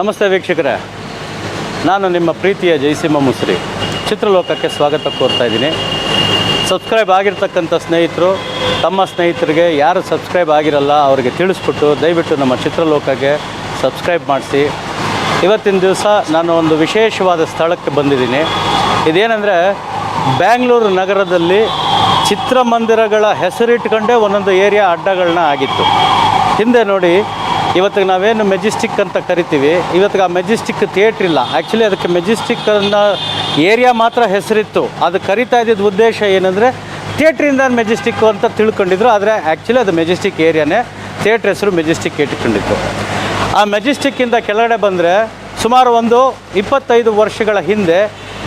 ನಮಸ್ತೆ ವೀಕ್ಷಕರೇ. ನಾನು ನಿಮ್ಮ ಪ್ರೀತಿಯ ಜಯಸಿಂಹ ಮುಸ್ರಿ. ಚಿತ್ರಲೋಕಕ್ಕೆ ಸ್ವಾಗತ ಕೋರ್ತಾ ಇದ್ದೀನಿ. ಸಬ್ಸ್ಕ್ರೈಬ್ ಆಗಿರ್ತಕ್ಕಂಥ ಸ್ನೇಹಿತರು, ತಮ್ಮ ಸ್ನೇಹಿತರಿಗೆ ಯಾರು ಸಬ್ಸ್ಕ್ರೈಬ್ ಆಗಿರಲ್ಲ ಅವರಿಗೆ ತಿಳಿಸ್ಬಿಟ್ಟು ದಯವಿಟ್ಟು ನಮ್ಮ ಚಿತ್ರಲೋಕಕ್ಕೆ ಸಬ್ಸ್ಕ್ರೈಬ್ ಮಾಡಿಸಿ. ಇವತ್ತಿನ ದಿವಸ ನಾನು ಒಂದು ವಿಶೇಷವಾದ ಸ್ಥಳಕ್ಕೆ ಬಂದಿದ್ದೀನಿ. ಇದೇನೆಂದರೆ ಬ್ಯಾಂಗ್ಳೂರು ನಗರದಲ್ಲಿ ಚಿತ್ರಮಂದಿರಗಳ ಹೆಸರಿಟ್ಕೊಂಡೇ ಒಂದೊಂದು ಏರಿಯಾ ಅಡ್ಡಗಳನ್ನ ಆಗಿತ್ತು. ಹಿಂದೆ ನೋಡಿ ಇವತ್ತಿಗೆ ನಾವೇನು ಮೆಜೆಸ್ಟಿಕ್ ಅಂತ ಕರಿತೀವಿ. ಇವತ್ತಿಗೆ ಆ ಮೆಜೆಸ್ಟಿಕ್ ಥಿಯೇಟ್ರ್ ಇಲ್ಲ. ಆ್ಯಕ್ಚುಲಿ ಅದಕ್ಕೆ ಮೆಜೆಸ್ಟಿಕ್ ಅನ್ನೋ ಏರಿಯಾ ಮಾತ್ರ ಹೆಸರಿತ್ತು. ಅದು ಕರಿತಾ ಇದ್ದಿದ್ದ ಉದ್ದೇಶ ಏನಂದರೆ ಥಿಯೇಟ್ರಿಂದ ಮೆಜೆಸ್ಟಿಕ್ ಅಂತ ತಿಳ್ಕೊಂಡಿದ್ರು. ಆದರೆ ಆ್ಯಕ್ಚುಲಿ ಅದು ಮೆಜೆಸ್ಟಿಕ್ ಏರಿಯಾನೇ. ಥಿಯೇಟ್ರ್ ಹೆಸರು ಮೆಜೆಸ್ಟಿಕ್ ಇಟ್ಕೊಂಡಿತ್ತು. ಆ ಮೆಜೆಸ್ಟಿಕ್ಕಿಂದ ಕೆಳಗಡೆ ಬಂದರೆ ಸುಮಾರು ಒಂದು ಇಪ್ಪತ್ತೈದು ವರ್ಷಗಳ ಹಿಂದೆ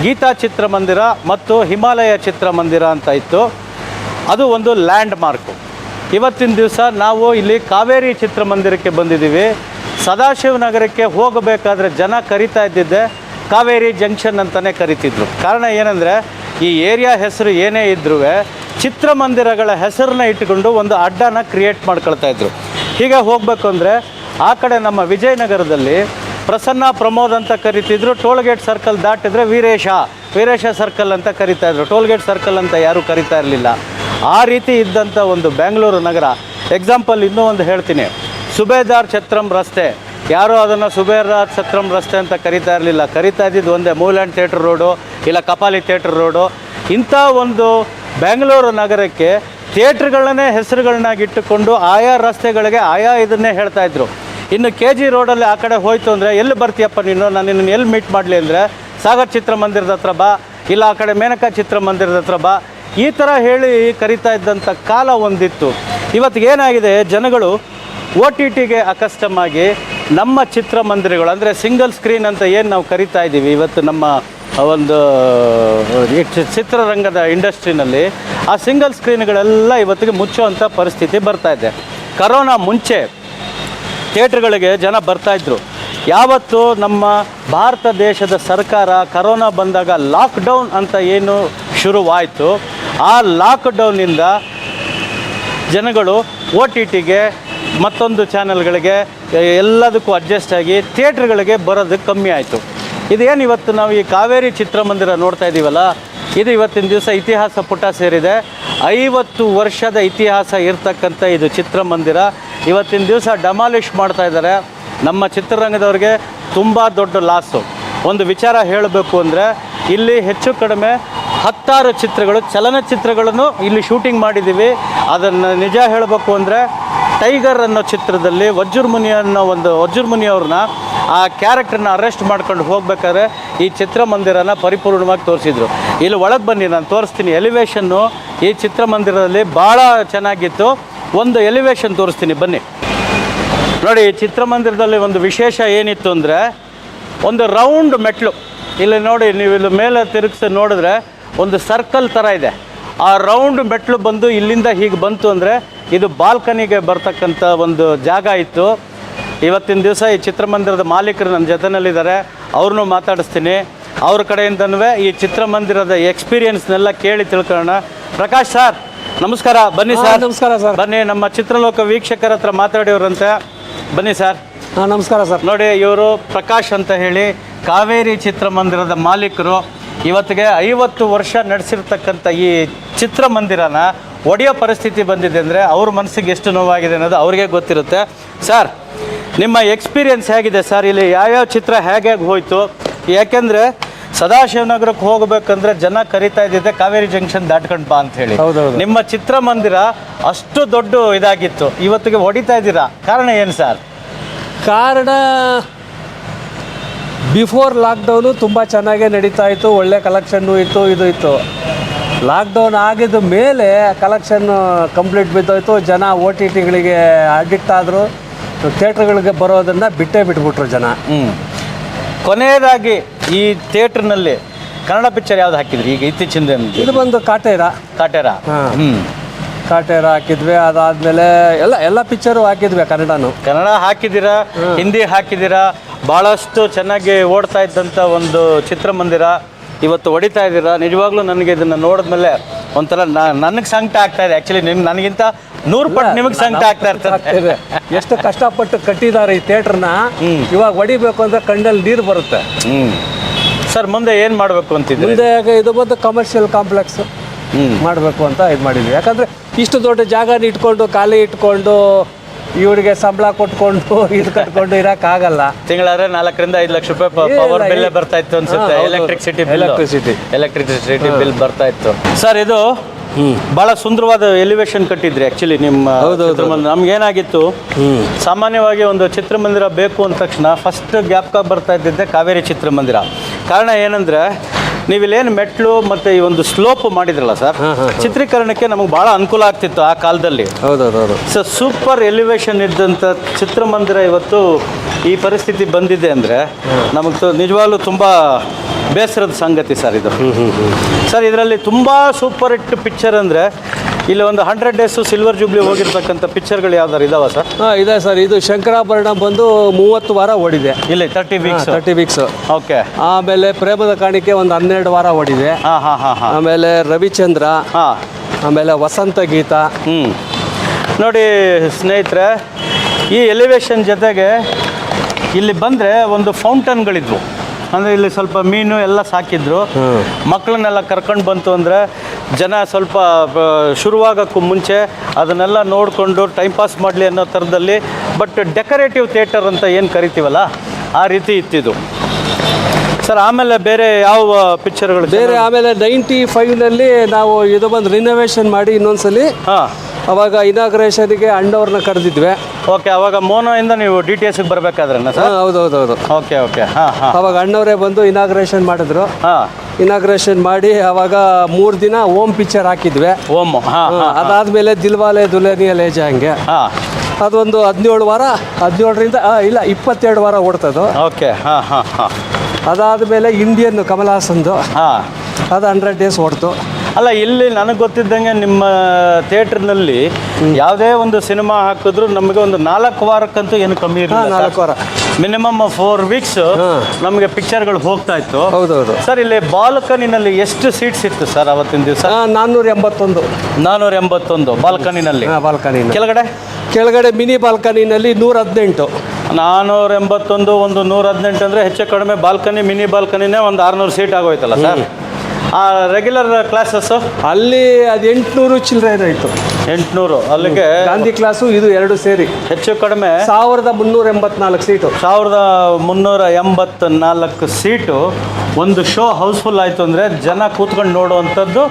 ಗೀತಾ ಚಿತ್ರಮಂದಿರ ಮತ್ತು ಹಿಮಾಲಯ ಚಿತ್ರಮಂದಿರ ಅಂತ ಇತ್ತು. ಅದು ಒಂದು ಲ್ಯಾಂಡ್ ಮಾರ್ಕು ಇವತ್ತಿನ ದಿವಸ ನಾವು ಇಲ್ಲಿ ಕಾವೇರಿ ಚಿತ್ರಮಂದಿರಕ್ಕೆ ಬಂದಿದ್ದೀವಿ. ಸದಾಶಿವನಗರಕ್ಕೆ ಹೋಗಬೇಕಾದ್ರೆ ಜನ ಕರಿತಾ ಇದ್ದಿದ್ದೆ. ಕಾವೇರಿ ಜಂಕ್ಷನ್ ಅಂತಲೇ ಕರಿತಿದ್ರು. ಕಾರಣ ಏನಂದರೆ, ಈ ಏರಿಯಾ ಹೆಸರು ಏನೇ ಇದ್ರೂ ಚಿತ್ರಮಂದಿರಗಳ ಹೆಸರನ್ನ ಇಟ್ಟುಕೊಂಡು ಒಂದು ಅಡ್ಡನ ಕ್ರಿಯೇಟ್ ಮಾಡ್ಕೊಳ್ತಾ ಇದ್ರು. ಹೀಗೆ ಹೋಗಬೇಕು ಅಂದರೆ ಆ ಕಡೆ ನಮ್ಮ ವಿಜಯನಗರದಲ್ಲಿ ಪ್ರಸನ್ನ ಪ್ರಮೋದ್ ಅಂತ ಕರಿತಿದ್ರು. ಟೋಲ್ಗೇಟ್ ಸರ್ಕಲ್ ದಾಟಿದ್ರೆ ವೀರೇಶ ವೀರೇಶ ಸರ್ಕಲ್ ಅಂತ ಕರಿತಾ ಇದ್ರು. ಟೋಲ್ಗೇಟ್ ಸರ್ಕಲ್ ಅಂತ ಯಾರೂ ಕರಿತಾ ಇರಲಿಲ್ಲ. ಆ ರೀತಿ ಇದ್ದಂಥ ಒಂದು ಬೆಂಗಳೂರು ನಗರ. ಎಕ್ಸಾಂಪಲ್ ಇನ್ನೂ ಒಂದು ಹೇಳ್ತೀನಿ. ಸುಬೇದಾರ್ ಛತ್ರಂ ರಸ್ತೆ. ಯಾರೂ ಅದನ್ನು ಸುಬೇದಾರ್ ಛತ್ರಂ ರಸ್ತೆ ಅಂತ ಕರಿತಾ ಇರಲಿಲ್ಲ. ಕರಿತಾ ಇದ್ದಿದ್ದು ಒಂದೇ ಮೂಲ್ಯಾಂಡ್ ಥಿಯೇಟ್ರ್ ರೋಡು, ಇಲ್ಲ ಕಪಾಲಿ ಥಿಯೇಟ್ರ್ ರೋಡು. ಇಂಥ ಒಂದು ಬೆಂಗಳೂರು ನಗರಕ್ಕೆ ಥಿಯೇಟ್ರ್ಗಳನ್ನೇ ಹೆಸರುಗಳನ್ನಾಗಿಟ್ಟುಕೊಂಡು ಆಯಾ ರಸ್ತೆಗಳಿಗೆ ಆಯಾ ಇದನ್ನೇ ಹೇಳ್ತಾ ಇದ್ರು. ಇನ್ನು ಕೆ ಜಿ ರೋಡಲ್ಲಿ ಆ ಕಡೆ ಹೋಯ್ತು ಅಂದರೆ ಎಲ್ಲಿ ಬರ್ತೀಯಪ್ಪ ನೀನು? ನಾನು ನಿನ್ನ ಎಲ್ಲಿ ಮೀಟ್ ಮಾಡಲಿ ಅಂದರೆ ಸಾಗರ್ ಚಿತ್ರಮಂದಿರದ ಹತ್ರ ಬಾ, ಇಲ್ಲ ಆ ಕಡೆ ಮೇನಕಾ ಚಿತ್ರಮಂದಿರದ ಹತ್ರ ಬಾ. ಈ ಥರ ಹೇಳಿ ಕರಿತಾ ಇದ್ದಂಥ ಕಾಲ ಒಂದಿತ್ತು. ಇವತ್ತಿಗೇನಾಗಿದೆ ಜನಗಳು ಒ ಟಿ ಟಿಗೆ ಅಕಸ್ಟಮ್ ಆಗಿ ನಮ್ಮ ಚಿತ್ರಮಂದಿರಗಳು, ಅಂದರೆ ಸಿಂಗಲ್ ಸ್ಕ್ರೀನ್ ಅಂತ ಏನು ನಾವು ಕರಿತಾ ಇದ್ದೀವಿ, ಇವತ್ತು ನಮ್ಮ ಒಂದು ಚಿತ್ರರಂಗದ ಇಂಡಸ್ಟ್ರಿನಲ್ಲಿ ಆ ಸಿಂಗಲ್ ಸ್ಕ್ರೀನ್ಗಳೆಲ್ಲ ಇವತ್ತಿಗೆ ಮುಚ್ಚುವಂಥ ಪರಿಸ್ಥಿತಿ ಬರ್ತಾ ಇದೆ. ಕರೋನಾ ಮುಂಚೆ ಥಿಯೇಟ್ರ್ಗಳಿಗೆ ಜನ ಬರ್ತಾಯಿದ್ರು ಯಾವತ್ತು ನಮ್ಮ ಭಾರತ ದೇಶದ ಸರ್ಕಾರ ಕರೋನಾ ಬಂದಾಗ ಲಾಕ್ಡೌನ್ ಅಂತ ಏನು ಶುರುವಾಯಿತು ಆ ಲಾಕ್ಡೌನಿಂದ ಜನಗಳು ಒ ಟಿ ಟಿಗೆ ಮತ್ತೊಂದು ಚಾನೆಲ್ಗಳಿಗೆ ಎಲ್ಲದಕ್ಕೂ ಅಡ್ಜಸ್ಟ್ ಆಗಿ ಥಿಯೇಟ್ರ್ಗಳಿಗೆ ಬರೋದು ಕಮ್ಮಿ ಆಯಿತು. ಇದೇನು ಇವತ್ತು ನಾವು ಈ ಕಾವೇರಿ ಚಿತ್ರಮಂದಿರ ನೋಡ್ತಾ ಇದ್ದೀವಲ್ಲ ಇದು ಇವತ್ತಿನ ದಿವಸ ಇತಿಹಾಸ ಪುಟ ಸೇರಿದೆ. ಐವತ್ತು ವರ್ಷದ ಇತಿಹಾಸ ಇರ್ತಕ್ಕಂಥ ಇದು ಚಿತ್ರಮಂದಿರ. ಇವತ್ತಿನ ದಿವಸ ಡಮಾಲಿಷ್ ಮಾಡ್ತಾ ಇದ್ದಾರೆ. ನಮ್ಮ ಚಿತ್ರರಂಗದವ್ರಿಗೆ ತುಂಬ ದೊಡ್ಡ ಲಾಸು ಒಂದು ವಿಚಾರ ಹೇಳಬೇಕು ಅಂದರೆ, ಇಲ್ಲಿ ಹೆಚ್ಚು ಕಡಿಮೆ ಹತ್ತಾರು ಚಿತ್ರಗಳು, ಚಲನಚಿತ್ರಗಳನ್ನು ಇಲ್ಲಿ ಶೂಟಿಂಗ್ ಮಾಡಿದ್ದೀವಿ. ಅದನ್ನು ನಿಜ ಹೇಳಬೇಕು ಅಂದರೆ ಟೈಗರ್ ಅನ್ನೋ ಚಿತ್ರದಲ್ಲಿ ವಜ್ರಮುನಿ ಮುನಿ ಅನ್ನೋ ಒಂದು ವಜ್ರಮುನಿ ಮುನಿ ಅವ್ರನ್ನ ಆ ಕ್ಯಾರೆಕ್ಟರ್ನ ಅರೆಸ್ಟ್ ಮಾಡ್ಕೊಂಡು ಹೋಗ್ಬೇಕಾದ್ರೆ ಈ ಚಿತ್ರಮಂದಿರನ ಪರಿಪೂರ್ಣವಾಗಿ ತೋರಿಸಿದ್ರು. ಇಲ್ಲಿ ಒಳಗೆ ಬನ್ನಿ, ನಾನು ತೋರಿಸ್ತೀನಿ. ಎಲಿವೇಶನ್ನು ಈ ಚಿತ್ರಮಂದಿರದಲ್ಲಿ ಭಾಳ ಚೆನ್ನಾಗಿತ್ತು. ಒಂದು ಎಲಿವೇಶನ್ ತೋರಿಸ್ತೀನಿ, ಬನ್ನಿ. ನೋಡಿ, ಈ ಚಿತ್ರಮಂದಿರದಲ್ಲಿ ಒಂದು ವಿಶೇಷ ಏನಿತ್ತು ಅಂದರೆ, ಒಂದು ರೌಂಡ್ ಮೆಟ್ಲು. ಇಲ್ಲಿ ನೋಡಿ, ನೀವು ಇಲ್ಲಿ ಮೇಲೆ ತಿರುಗಿಸಿ ನೋಡಿದ್ರೆ ಒಂದು ಸರ್ಕಲ್ ಥರ ಇದೆ. ಆ ರೌಂಡ್ ಮೆಟ್ಲು ಬಂದು ಇಲ್ಲಿಂದ ಹೀಗೆ ಬಂತು ಅಂದರೆ ಇದು ಬಾಲ್ಕನಿಗೆ ಬರ್ತಕ್ಕಂಥ ಒಂದು ಜಾಗ ಇತ್ತು. ಇವತ್ತಿನ ದಿವಸ ಈ ಚಿತ್ರಮಂದಿರದ ಮಾಲೀಕರು ನನ್ನ ಜೊತೆನಲ್ಲಿದ್ದಾರೆ. ಅವ್ರನ್ನೂ ಮಾತಾಡಿಸ್ತೀನಿ. ಅವ್ರ ಕಡೆಯಿಂದನೂ ಈ ಚಿತ್ರಮಂದಿರದ ಎಕ್ಸ್ಪೀರಿಯನ್ಸ್ನೆಲ್ಲ ಕೇಳಿ ತಿಳ್ಕೊಳ್ಳೋಣ. ಪ್ರಕಾಶ್ ಸರ್ ನಮಸ್ಕಾರ. ಬನ್ನಿ ಸರ್ ನಮಸ್ಕಾರ ಸರ್. ಬನ್ನಿ ನಮ್ಮ ಚಿತ್ರಲೋಕ ವೀಕ್ಷಕರ ಹತ್ರ ಮಾತಾಡಿವ್ರಂತೆ ಬನ್ನಿ ಸರ್ ಹಾಂ ನಮಸ್ಕಾರ ಸರ್ ನೋಡಿ ಇವರು ಪ್ರಕಾಶ್ ಅಂತ ಹೇಳಿ ಕಾವೇರಿ ಚಿತ್ರಮಂದಿರದ ಮಾಲೀಕರು. ಇವತ್ತಿಗೆ ಐವತ್ತು ವರ್ಷ ನಡೆಸಿರ್ತಕ್ಕಂಥ ಈ ಚಿತ್ರಮಂದಿರನ ಒಡೆಯೋ ಪರಿಸ್ಥಿತಿ ಬಂದಿದೆ ಅಂದರೆ ಅವ್ರ ಮನಸ್ಸಿಗೆ ಎಷ್ಟು ನೋವಾಗಿದೆ ಅನ್ನೋದು ಅವ್ರಿಗೆ ಗೊತ್ತಿರುತ್ತೆ. ಸರ್ ನಿಮ್ಮ ಎಕ್ಸ್ಪೀರಿಯನ್ಸ್ ಹೇಗಿದೆ? ಸರ್ ಇಲ್ಲಿ ಯಾವ್ಯಾವ ಚಿತ್ರ ಹೇಗೆ ಹೇಗೆ ಹೋಯ್ತು? ಯಾಕೆಂದರೆ ಸದಾಶಿವನಗರಕ್ಕೆ ಹೋಗಬೇಕಂದ್ರೆ ಜನ ಕರಿತಾ ಇದ್ದಿದ್ದೆ ಕಾವೇರಿ ಜಂಕ್ಷನ್ ದಾಟ್ಕೊಂಡು ಬಾ ಅಂತ ಹೇಳಿ. ನಿಮ್ಮ ಚಿತ್ರಮಂದಿರ ಅಷ್ಟು ದೊಡ್ಡ ಇದಾಗಿತ್ತು. ಇವತ್ತಿಗೆ ಹೊಡಿತಾ ಇದ್ದೀರಾ? ಕಾರಣ ಏನು ಸರ್ ಕಾರಣ ಬಿಫೋರ್ ಲಾಕ್ಡೌನು ತುಂಬ ಚೆನ್ನಾಗೇ ನಡೀತಾ ಇತ್ತು ಒಳ್ಳೆ ಕಲೆಕ್ಷನ್ನು ಇತ್ತು ಇದು ಇತ್ತು. ಲಾಕ್ಡೌನ್ ಆಗಿದ ಮೇಲೆ ಕಲೆಕ್ಷನ್ ಕಂಪ್ಲೀಟ್ ಬಿದ್ದೋಯ್ತು ಜನ ಓ ಟಿ ಟಿಗಳಿಗೆ ಅಡಿಕ್ಟ್ ಆದರು ಥಿಯೇಟ್ರ್ಗಳಿಗೆ ಬರೋದನ್ನು ಬಿಟ್ಟೇ ಬಿಟ್ಬಿಟ್ರು ಜನ. ಹ್ಞೂ ಕೊನೆಯದಾಗಿ ಈ ಥಿಯೇಟ್ರ್ನಲ್ಲಿ ಕನ್ನಡ ಪಿಕ್ಚರ್ ಯಾವ್ದು ಹಾಕಿದ್ರಿ? ಈಗ ಇತ್ತೀಚಿನ? ಇದು ಬಂದು ಕಾಟೇರ. ಕಾಟೇರ? ಹಾ. ಹ್ಮ್. ಕಾಟೇರ ಹಾಕಿದ್ವಿ ಅದಾದ್ಮೇಲೆ ಎಲ್ಲ ಎಲ್ಲ ಪಿಕ್ಚರು ಹಾಕಿದ್ವಿ ಕನ್ನಡನು. ಕನ್ನಡ ಹಾಕಿದ್ದೀರಾ? ಹಿಂದಿ ಹಾಕಿದ್ದೀರಾ? ಭಾಳಷ್ಟು ಚೆನ್ನಾಗಿ ಓಡ್ತಾ ಇದ್ದಂಥ ಒಂದು ಚಿತ್ರಮಂದಿರ ಇವತ್ತು ಹೊಡಿತಾ ಇದ್ದೀರಾ? ನಿಜವಾಗ್ಲೂ ನನಗೆ ಇದನ್ನು ನೋಡಿದ್ಮೇಲೆ ಒಂಥರ ನನಗೆ ಸಂಕಟ ಆಗ್ತಾ ಇದೆ. ಆ್ಯಕ್ಚುಲಿ ನಿಮ್ಗೆ ನನಗಿಂತ ನೂರು ಪಟ್ಟು ನಿಮಗೆ ಸಂಕಟ ಆಗ್ತಾ ಇರ್ತದೆ. ಎಷ್ಟು ಕಷ್ಟಪಟ್ಟು ಕಟ್ಟಿದ್ದಾರೆ ಈ ಥಿಯೇಟ್ರನ್ನ ಇವಾಗ ಹೊಡಿಬೇಕು ಅಂದರೆ ಕಣ್ಣಲ್ಲಿ ನೀರು ಬರುತ್ತೆ. ಸರ್ ಮುಂದೆ ಏನು ಮಾಡಬೇಕು ಅಂತಿದ್ದೆ ಮುಂದೆ ಇದು ಬಂದು ಕಮರ್ಷಿಯಲ್ ಕಾಂಪ್ಲೆಕ್ಸ್ ಮಾಡಬೇಕು ಅಂತ ಇದು ಮಾಡಿದ್ವಿ. ಯಾಕಂದರೆ ಇಷ್ಟು ದೊಡ್ಡ ಜಾಗನ ಇಟ್ಕೊಂಡು ಖಾಲಿ ಇಟ್ಕೊಂಡು ಇವರಿಗೆ ಸಂಬಳ ಕೊಟ್ಕೊಂಡು ಇದು ಕಟ್ಕೊಂಡು ಇರೋಕ್ಕಾಗಲ್ಲ ತಿಂಗಳಾದ್ರೆ ನಾಲ್ಕರಿಂದ ಐದು ಲಕ್ಷ ರೂಪಾಯಿ ಪವರ್ ಬಿಲ್. ಬರ್ತಾ ಇತ್ತು ಅನ್ಸುತ್ತೆ. ಎಲೆಕ್ಟ್ರಿಸಿಟಿ. ಎಲೆಕ್ಟ್ರಿಸಿಟಿ ಎಲೆಕ್ಟ್ರಿಸಿಟಿ ಬಿಲ್ ಬರ್ತಾ ಇತ್ತು. ಸರ್ ಇದು ಬಹಳ ಸುಂದರವಾದ ಎಲಿವೇಶನ್ ಕಟ್ಟಿದ್ರಿ ಆಕ್ಚುಲಿ ನಿಮ್ಮ ಚಿತ್ರಮಂದಿರ. ನಮ್ಗೆ ಏನಾಗಿತ್ತು? ಸಾಮಾನ್ಯವಾಗಿ ಒಂದು ಚಿತ್ರಮಂದಿರ ಬೇಕು ಅಂದ ತಕ್ಷಣ ಫಸ್ಟ್ ಜ್ಞಾಪಕ ಬರ್ತಾ ಇದ್ದಿದ್ದೆ ಕಾವೇರಿ ಚಿತ್ರಮಂದಿರ. ಕಾರಣ ಏನಂದ್ರೆ ನೀವಿಲ್ಲೇನು ಮೆಟ್ಲು ಮತ್ತೆ ಈ ಒಂದು ಸ್ಲೋಪ್ ಮಾಡಿದ್ರಲ್ಲ ಸರ್ ಚಿತ್ರೀಕರಣಕ್ಕೆ ನಮಗೆ ಬಹಳ ಅನುಕೂಲ ಆಗ್ತಿತ್ತು ಆ ಕಾಲದಲ್ಲಿ. ಹೌದೌದೌದು. ಸರ್ ಸೂಪರ್ ಎಲಿವೇಶನ್ ಇದ್ದಂಥ ಚಿತ್ರಮಂದಿರ ಇವತ್ತು ಈ ಪರಿಸ್ಥಿತಿ ಬಂದಿದೆ ಅಂದರೆ ನಮಗೆ ನಿಜವಾಗ್ಲೂ ತುಂಬ ಬೇಸರದ ಸಂಗತಿ ಸರ್ ಇದು. ಸರ್ ಇದರಲ್ಲಿ ತುಂಬ ಸೂಪರ್ ಹಿಟ್ ಪಿಕ್ಚರ್ ಅಂದರೆ ಇಲ್ಲಿ ಒಂದು ಹಂಡ್ರೆಡ್ ಡೇಸು ಸಿಲ್ವರ್ ಜೂಬ್ಲಿ ಹೋಗಿರ್ತಕ್ಕಂಥ ಪಿಕ್ಚರ್ಗಳು ಯಾವ್ದಾರು ಇದಾವ ಸರ್? ಹಾಂ ಇದೆ ಸರ್. ಇದು ಶಂಕರಾಭರಣ ಬಂದು ಮೂವತ್ತು ವಾರ ಓಡಿದೆ. ಇಲ್ಲಿ thirty weeks thirty weeks okay ಆಮೇಲೆ ಪ್ರೇಮದ ಕಾಣಿಕೆ ಒಂದು ಹನ್ನೆರಡು ವಾರ ಓಡಿದೆ. ಹಾಂ ಹಾಂ ಹಾಂ ಹಾಂ. ಆಮೇಲೆ ರವಿಚಂದ್ರ ಹಾಂ. ಆಮೇಲೆ ವಸಂತ ಗೀತ. ಹ್ಞೂ ನೋಡಿ ಸ್ನೇಹಿತರೆ ಈ ಎಲಿವೇಶನ್ ಜೊತೆಗೆ ಇಲ್ಲಿ ಬಂದರೆ ಒಂದು ಫೌಂಟನ್ಗಳಿದ್ವು ಅಂದರೆ ಇಲ್ಲಿ ಸ್ವಲ್ಪ ಮೀನು ಎಲ್ಲ ಸಾಕಿದ್ರು. ಮಕ್ಕಳನ್ನೆಲ್ಲ ಕರ್ಕೊಂಡು ಬಂತು ಅಂದರೆ ಜನ ಸ್ವಲ್ಪ ಶುರುವಾಗೋಕ್ಕೂ ಮುಂಚೆ ಅದನ್ನೆಲ್ಲ ನೋಡಿಕೊಂಡು ಟೈಮ್ ಪಾಸ್ ಮಾಡಲಿ ಅನ್ನೋ ಥರದಲ್ಲಿ ಬಟ್ ಡೆಕೋರೇಟಿವ್ ಥಿಯೇಟರ್ ಅಂತ ಏನು ಕರಿತೀವಲ್ಲ ಆ ರೀತಿ ಇತ್ತಿದು. ಸರ್ ಆಮೇಲೆ ಬೇರೆ ಯಾವ ಪಿಕ್ಚರ್ಗಳು ಬೇರೆ ಆಮೇಲೆ ನೈಂಟಿ ಫೈವ್ನಲ್ಲಿ ನಾವು ಇದು ಬಂದು ರಿನೋವೇಷನ್ ಮಾಡಿ ಇನ್ನೊಂದ್ಸಲಿ ಹಾಂ. ಅವಾಗ ಇನಾಗ್ರೇಷನ್ಗೆ ಅಣ್ಣವ್ರನ್ನ ಕರೆದಿದ್ವಿ. ಓಕೆ ಅವಾಗ ಮೋನೋಯಿಂದ ನೀವು ಡಿ ಟಿ ಎಸ್ಗೆ ಬರಬೇಕಾದ್ರೆ ಸರ್? ಹೌದು ಹೌದು ಓಕೆ ಓಕೆ ಹಾಂ ಹಾಂ. ಅವಾಗ ಅಣ್ಣವರೇ ಬಂದು ಇನಾಗ್ರೇಷನ್ ಮಾಡಿದ್ರು. ಹಾಂ. ಇನಾಗ್ರೇಷನ್ ಮಾಡಿ ಅವಾಗ ಮೂರು ದಿನ ಓಮ್ ಪಿಕ್ಚರ್ ಹಾಕಿದ್ವಿ. ಓಮ್ ಅದಾದ್ಮೇಲೆ ದಿಲ್ವಾಲೆ ದುಲೇನಿಯ ಲೇಜ ಹಂಗೆ. ಅದೊಂದು ಹದಿನೇಳು ವಾರ ಹದಿನೇಳರಿಂದ ಇಲ್ಲ ಇಪ್ಪತ್ತೆರಡು ವಾರ ಓಡ್ತದು. ಓಕೆ ಹಾಂ ಹಾಂ ಹಾಂ. ಅದಾದಮೇಲೆ ಇಂಡಿಯನ್ ಕಮಲ್ ಹಾಸನ್ದು ಹಾಂ. ಅದು ಹಂಡ್ರೆಡ್ ಡೇಸ್ ಓಡ್ತು. ಅಲ್ಲ ಇಲ್ಲಿ ನನಗೆ ಗೊತ್ತಿದ್ದಂಗೆ ನಿಮ್ಮ ಥಿಯೇಟ್ರ್ನಲ್ಲಿ ಯಾವುದೇ ಒಂದು ಸಿನಿಮಾ ಹಾಕಿದ್ರು ನಮಗೆ ಒಂದು ನಾಲ್ಕು ವಾರಕ್ಕಂತೂ ಏನು ಕಮ್ಮಿ ಇರಲ್ಲ ಇರಲಿಲ್ಲ ನಾಲ್ಕು ವಾರ. ಮಿನಿಮಮ್ ಫೋರ್ ವೀಕ್ಸ್ ನಮಗೆ ಪಿಕ್ಚರ್ಗಳು ಹೋಗ್ತಾ ಇತ್ತು. ಹೌದೌದು. ಸರ್ ಇಲ್ಲಿ ಬಾಲ್ಕನಿನಲ್ಲಿ ಎಷ್ಟು ಸೀಟ್ಸ್ ಇತ್ತು ಸರ್ ಅವತ್ತಿನ ದಿವಸ? ನಾನ್ನೂರ ಎಂಬತ್ತೊಂದು ನಾನ್ನೂರ ಎಂಬತ್ತೊಂದು ಬಾಲ್ಕನಿನಲ್ಲಿ. ಬಾಲ್ಕನಿ ಕೆಳಗಡೆ? ಕೆಳಗಡೆ ಮಿನಿ ಬಾಲ್ಕನಿನಲ್ಲಿ ನೂರ ಹದಿನೆಂಟು ನಾನ್ನೂರ ಎಂಬತ್ತೊಂದು ಒಂದು ನೂರ ಹದಿನೆಂಟು ಅಂದರೆ ಹೆಚ್ಚು ಕಡಿಮೆ ಬಾಲ್ಕನಿ ಮಿನಿ ಬಾಲ್ಕನಿನೇ ಒಂದು ಆರುನೂರು ಸೀಟ್ ಆಗೋಯ್ತಲ್ಲ ಸರ್ ಆ ರೆಗ್ಯುಲರ್ ಕ್ಲಾಸಸ್ಸು ಅಲ್ಲಿ ಅದು ಎಂಟುನೂರು ಚಿಲ್ಲರೆ ಇತ್ತು ಎಂಟುನೂರು. ಅಲ್ಲಿಗೆ ಗಾಂಧಿ ಕ್ಲಾಸು ಇದು ಎರಡು ಸೇರಿ. ಹೆಚ್ಚು ಕಡಿಮೆ? ಸಾವಿರದ ಮುನ್ನೂರ ಎಂಬತ್ನಾಲ್ಕು ಸೀಟು ಸಾವಿರದ ಮುನ್ನೂರ ಎಂಬತ್ನಾಲ್ಕು ಸೀಟು ಒಂದು ಶೋ ಹೌಸ್ಫುಲ್ ಆಯಿತು ಅಂದರೆ ಜನ ಕೂತ್ಕೊಂಡು ನೋಡುವಂಥದ್ದು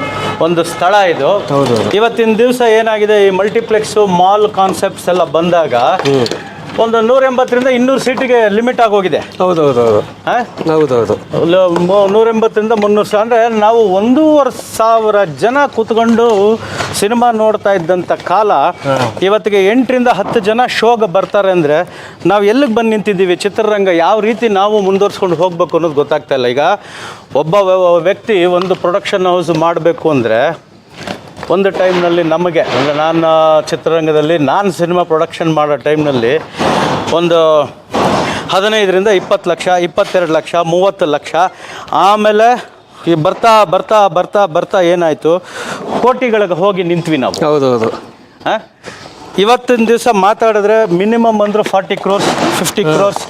ಒಂದು ಸ್ಥಳ ಇದು. ಹೌದು ಇವತ್ತಿನ ದಿವಸ ಏನಾಗಿದೆ? ಈ ಮಲ್ಟಿಪ್ಲೆಕ್ಸು ಮಾಲ್ ಕಾನ್ಸೆಪ್ಟ್ಸ್ ಎಲ್ಲ ಬಂದಾಗ ಒಂದು ನೂರ ಎಂಬತ್ತರಿಂದ ಇನ್ನೂರು ಸೀಟಿಗೆ ಲಿಮಿಟ್ ಆಗೋಗಿದೆ. ಹೌದು ಹಾಂ? ಹೌದೌದು. ನೂರ ಎಂಬತ್ತರಿಂದ ಮುನ್ನೂರು ಸಾವಿರ ಅಂದರೆ ನಾವು ಒಂದೂವರೆ ಸಾವಿರ ಜನ ಕೂತ್ಕೊಂಡು ಸಿನಿಮಾ ನೋಡ್ತಾ ಇದ್ದಂಥ ಕಾಲ ಇವತ್ತಿಗೆ ಎಂಟರಿಂದ ಹತ್ತು ಜನ ಶೋಗೆ ಬರ್ತಾರೆ ಅಂದರೆ ನಾವು ಎಲ್ಲಿಗೆ ಬಂದು ನಿಂತಿದ್ದೀವಿ? ಚಿತ್ರರಂಗ ಯಾವ ರೀತಿ ನಾವು ಮುಂದುವರ್ಸ್ಕೊಂಡು ಹೋಗಬೇಕು ಅನ್ನೋದು ಗೊತ್ತಾಗ್ತಾ ಇಲ್ಲ. ಈಗ ಒಬ್ಬ ವ್ಯ- ವ್ಯಕ್ತಿ ಒಂದು ಪ್ರೊಡಕ್ಷನ್ ಹೌಸ್ ಮಾಡಬೇಕು ಅಂದರೆ ಒಂದು ಟೈಮ್ನಲ್ಲಿ ನಮಗೆ ಅಂದರೆ ನಾನು ಚಿತ್ರರಂಗದಲ್ಲಿ ನಾನು ಸಿನಿಮಾ ಪ್ರೊಡಕ್ಷನ್ ಮಾಡೋ ಟೈಮ್ನಲ್ಲಿ ಒಂದು ಹದಿನೈದರಿಂದ ಇಪ್ಪತ್ತು ಲಕ್ಷ ಇಪ್ಪತ್ತೆರಡು ಲಕ್ಷ ಮೂವತ್ತು ಲಕ್ಷ ಆಮೇಲೆ ಈ ಬರ್ತಾ ಬರ್ತಾ ಬರ್ತಾ ಬರ್ತಾ ಏನಾಯಿತು? ಕೋಟಿಗಳಿಗೆ ಹೋಗಿ ನಿಂತ್ವಿ ನಾವು. ಹೌದು ಹೌದು ಹಾಂ? ಇವತ್ತಿನ ದಿವಸ ಮಾತಾಡಿದ್ರೆ ಮಿನಿಮಮ್ ಅಂದ್ರೆ ಫಾರ್ಟಿ ಕ್ರೋರ್ಸ್ ಫಿಫ್ಟಿ ಕ್ರೋರ್ಸ್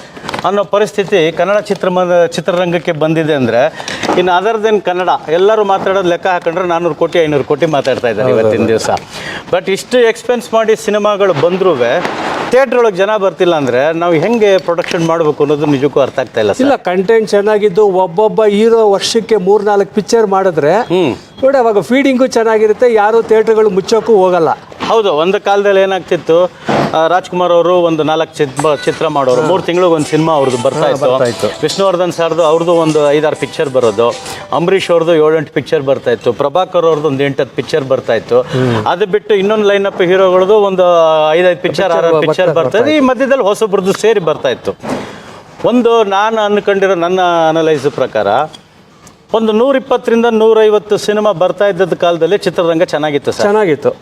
ಅನ್ನೋ ಪರಿಸ್ಥಿತಿ ಕನ್ನಡ ಚಿತ್ರಮಂದ ಚಿತ್ರರಂಗಕ್ಕೆ ಬಂದಿದೆ ಅಂದರೆ ಇನ್ನು ಅದರ್ ದೆನ್ ಕನ್ನಡ ಎಲ್ಲರೂ ಮಾತಾಡೋದು ಲೆಕ್ಕ ಹಾಕೊಂಡ್ರೆ ನಾನ್ನೂರು ಕೋಟಿ ಐನೂರು ಕೋಟಿ ಮಾತಾಡ್ತಾ ಇದ್ದಾರೆ ಇವತ್ತಿನ ದಿವಸ. ಬಟ್ ಇಷ್ಟು ಎಕ್ಸ್ಪೆನ್ಸ್ ಮಾಡಿ ಸಿನಿಮಾಗಳು ಬಂದ್ರೂ ಥಿಯೇಟ್ರ್ ಒಳಗೆ ಜನ ಬರ್ತಿಲ್ಲ ಅಂದರೆ ನಾವು ಹೆಂಗೆ ಪ್ರೊಡಕ್ಷನ್ ಮಾಡಬೇಕು ಅನ್ನೋದು ನಿಜಕ್ಕೂ ಅರ್ಥ ಆಗ್ತಾ ಇಲ್ಲ ಇಲ್ಲ ಕಂಟೆಂಟ್ ಚೆನ್ನಾಗಿದ್ದು ಒಬ್ಬೊಬ್ಬ ಹೀರೋ ವರ್ಷಕ್ಕೆ ಮೂರ್ನಾಲ್ಕು ಪಿಕ್ಚರ್ ಮಾಡಿದ್ರೆ ನೋಡಿ ಅವಾಗ ಫೀಡಿಂಗು ಚೆನ್ನಾಗಿರುತ್ತೆ ಯಾರು ಥಿಯೇಟ್ರ್ಗಳು ಮುಚ್ಚೋಕ್ಕೂ ಹೋಗಲ್ಲ. ಹೌದು ಒಂದು ಕಾಲದಲ್ಲಿ ಏನಾಗ್ತಿತ್ತು ಆ, ರಾಜ್ಕುಮಾರ್ ಅವರು ಒಂದು ನಾಲ್ಕು ಚಿತ್ರ ಚಿತ್ರ ಮಾಡೋರು. ಮೂರು ತಿಂಗಳಿಗೆ ಒಂದು ಸಿನಿಮಾ ಅವ್ರದ್ದು ಬರ್ತಾ ಬರ್ತಾ ಇತ್ತು. ಇತ್ತು. ವಿಷ್ಣುವರ್ಧನ್ ಸರ್ದು ಅವ್ರದ್ದು ಒಂದು ಐದಾರು ಪಿಕ್ಚರ್ ಬರೋದು. ಅಂಬರೀಷ್ ಅವ್ರದ್ದು ಏಳೆಂಟು ಪಿಕ್ಚರ್ ಬರ್ತಾ ಇತ್ತು. ಪ್ರಭಾಕರ್ ಅವ್ರದ್ದು ಒಂದು ಎಂಟತ್ತು ಪಿಕ್ಚರ್ ಬರ್ತಾ ಇತ್ತು. ಅದು ಬಿಟ್ಟು ಇನ್ನೊಂದು ಲೈನ್ ಅಪ್ ಹೀರೋಗಳದ್ದು ಒಂದು ಐದೈದು ಪಿಕ್ಚರ್ ಆರಾರು ಪಿಕ್ಚರ್ ಬರ್ತಾ ಇತ್ತು. ಈ ಮಧ್ಯದಲ್ಲಿ ಹೊಸಬ್ರದ್ದು ಸೇರಿ ಬರ್ತಾ ಇತ್ತು. ಒಂದು ನಾನು ಅನ್ಕೊಂಡಿರೋ ನನ್ನ ಅನಲೈಸ್ ಪ್ರಕಾರ ಒಂದು ನೂರಿಪ್ಪತ್ತರಿಂದ ನೂರೈವತ್ತು ಸಿನಿಮಾ ಬರ್ತಾ ಇದ್ದದ ಕಾಲದಲ್ಲಿ ಚಿತ್ರರಂಗ ಚೆನ್ನಾಗಿತ್ತು ಸರ್. ಚೆನ್ನಾಗಿತ್ತು.